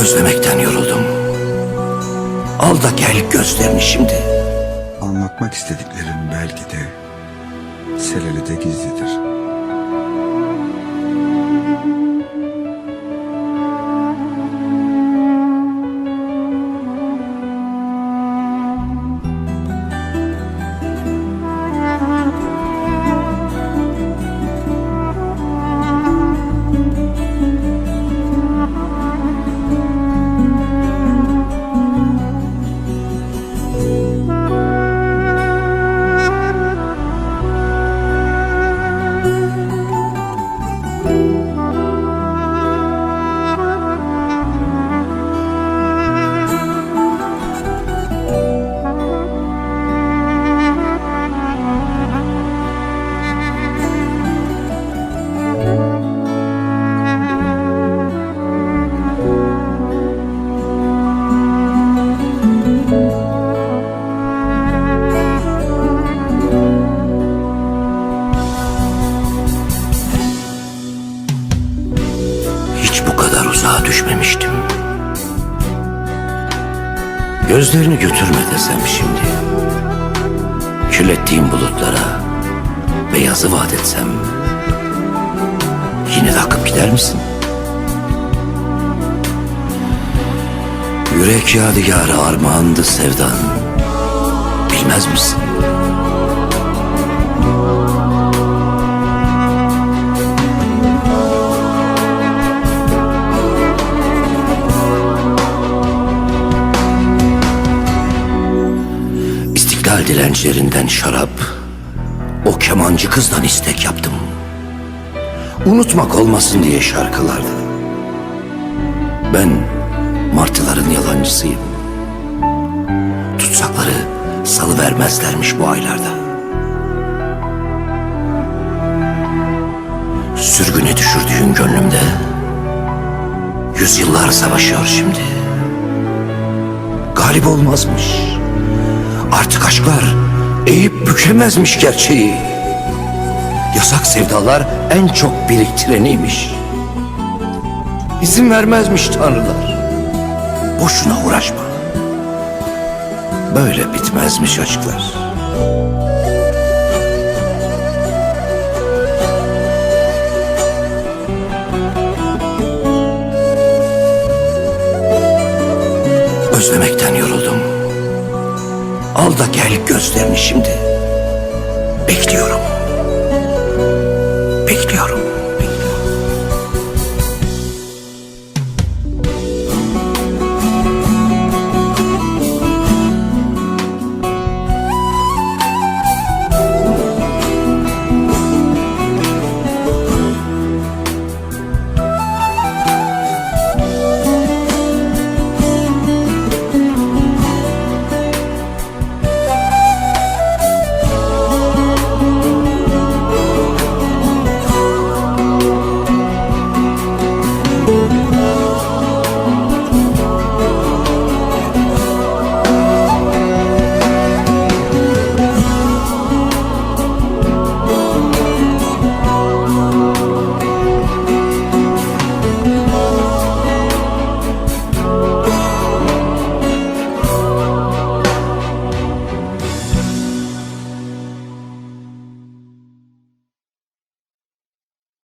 Özlemekten yoruldum. Al da gel gözlerini şimdi. Anlatmak istediklerim belki de Seleli'de gizlidir. Bu kadar uzağa düşmemiştim. Gözlerini götürme desem şimdi. Kirlettiğim bulutlara beyazı vaat etsem. Yine de akıp gider misin? Yürek yadigarı armağandı sevdan. Bilmez misin? İstiklal dilencilerinden şarap, o kemancı kızdan istek yaptım. Unutmak olmasın diye şarkılardı. Ben martıların yalancısıyım. Tutsakları salı vermezlermiş bu aylarda. Sürgüne düşürdüğün gönlümde yüzyıllar savaşıyor şimdi. Galip olmazmış. Aşklar eğip bükemezmiş gerçeği. Yasak sevdalar en çok biriktireniymiş. İzin vermezmiş tanrılar. Boşuna uğraşma. Böyle bitmezmiş aşklar. Özlemekten yoruldum. Al da gel gözlerini şimdi. Bekliyorum.